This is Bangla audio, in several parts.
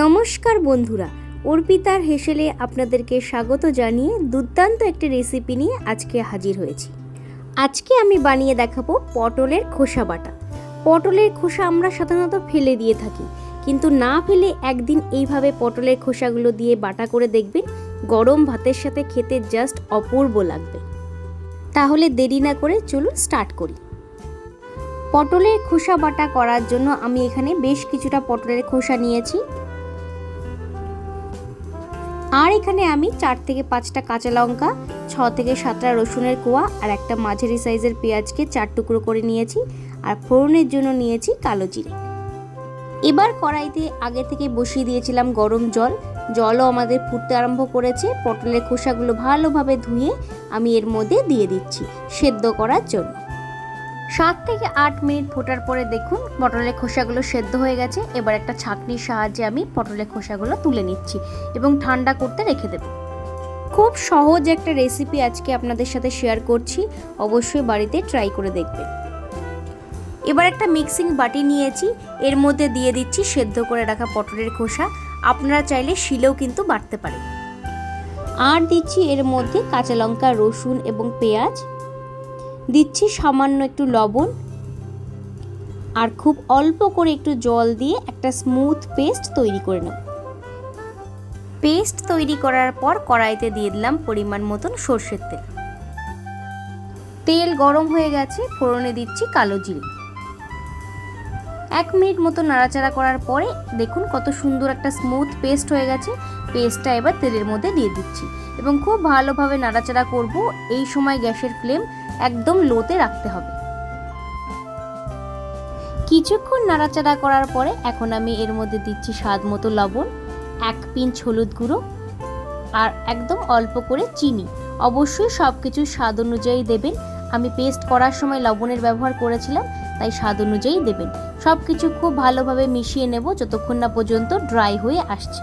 নমস্কার বন্ধুরা, অর্পিতার হেসেলে আপনাদেরকে স্বাগত জানিয়ে দুর্দান্ত একটি রেসিপি নিয়ে আজকে হাজির হয়েছি। আজকে আমি বানিয়ে দেখাবো পটলের খোসা বাটা। পটলের খোসা আমরা সাধারণত ফেলে দিয়ে থাকি, কিন্তু না ফেলে একদিন এইভাবে পটলের খোসাগুলো দিয়ে বাটা করে দেখবেন, গরম ভাতের সাথে খেতে জাস্ট অপূর্ব লাগবে। তাহলে দেরি না করে চলুন স্টার্ট করি। পটলের খোসা বাটা করার জন্য আমি এখানে বেশ কিছুটা পটলের খোসা নিয়েছি। আর এখানে আমি চার থেকে পাঁচটা কাঁচা লঙ্কা, ছ থেকে সাতটা রসুনের কোয়া আর একটা মাঝারি সাইজের পেঁয়াজকে চার টুকরো করে নিয়েছি আর ফোড়নের জন্য নিয়েছি কালো জিরে। এবার কড়াইতে আগে থেকে বসিয়ে দিয়েছিলাম গরম জল। জলও আমাদের ফুটতে আরম্ভ করেছে। পটলের খোসাগুলো ভালোভাবে ধুয়ে আমি এর মধ্যে দিয়ে দিচ্ছি সেদ্ধ করার জন্য। সাত থেকে আট মিনিট ফোটার পরে দেখুন পটলের খোসাগুলো সেদ্ধ হয়ে গেছে। এবার একটা ছাঁকনির সাহায্যে আমি পটলের খোসাগুলো তুলে নিচ্ছি এবং ঠান্ডা করতে রেখে দেব। খুব সহজ একটা রেসিপি আজকে আপনাদের সাথে শেয়ার করছি। অবশ্যই বাড়িতে ট্রাই করে দেখবেন। এবার একটা মিক্সিং বাটি নিয়েছি। এর মধ্যে দিয়ে দিচ্ছি সেদ্ধ করে রাখা পটলের খোসা। আপনারা চাইলে শিলেও কিন্তু বাটতে পারেন। আর দিচ্ছি এর মধ্যে কাঁচা লঙ্কা, রসুন এবং পেঁয়াজ। দিচ্ছি সামান্য একটু লবণ আর খুব অল্প করে একটু জল দিয়ে একটা স্মুথ পেস্ট তৈরি করে নেব। পেস্ট তৈরি করার পর কড়াইতে দিয়ে দিলাম পরিমাণ মতন সর্ষের তেল। তেল গরম হয়ে গেছে, ফোড়নে দিচ্ছি কালো জিরে। এক মিনিট মতো নাড়াচাড়া করার পরে দেখুন কত সুন্দর একটা স্মুথ পেস্ট হয়ে গেছে। পেস্টটা এবার তেলের মধ্যে দিয়ে দিচ্ছি। এবং খুব ভালোভাবে নাড়াচাড়া করব। এই সময় গ্যাসের ফ্লেম একদম লোতে রাখতে হবে। কিছুক্ষণ নাড়াচাড়া করার পরে এখন আমি এর মধ্যে দিচ্ছি স্বাদ মতো লবণ, এক পিঞ্চ হলুদ গুঁড়ো আর একদম অল্প করে চিনি। অবশ্যই সব কিছু স্বাদ অনুযায়ী দেবেন। আমি পেস্ট করার সময় লবণের ব্যবহার করেছিলাম। তাই স্বাদ অনুযায়ী দেবেন। সব কিছু খুব ভালোভাবে মিশিয়ে নেব যতক্ষণ না পর্যন্ত ড্রাই হয়ে আসছে।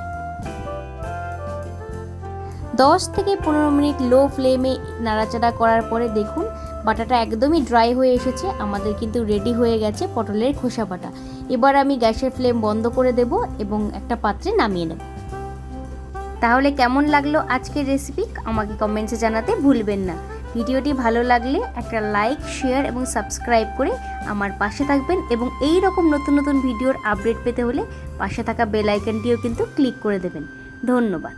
দশ থেকে পনেরো মিনিট লো ফ্লেমে নাড়াচাড়া করার পরে দেখুন, বাটাটা একদমই ড্রাই হয়ে এসেছে। আমাদের কিন্তু রেডি হয়ে গেছে পটলের খোসা বাটা। এবার আমি গ্যাসের ফ্লেম বন্ধ করে দেব এবং একটা পাত্রে নামিয়ে নেব। তাহলে কেমন লাগল আজকের রেসিপি? আমাকে কমেন্টসে জানাতে ভুলবেন না। ভিডিওটি ভালো লাগলে একটা লাইক, শেয়ার এবং সাবস্ক্রাইব করে আমার পাশে থাকবেন এবং এই রকম নতুন নতুন ভিডিওর আপডেট পেতে হলে পাশে থাকা বেল আইকনটিও কিন্তু ক্লিক করে দেবেন। ধন্যবাদ।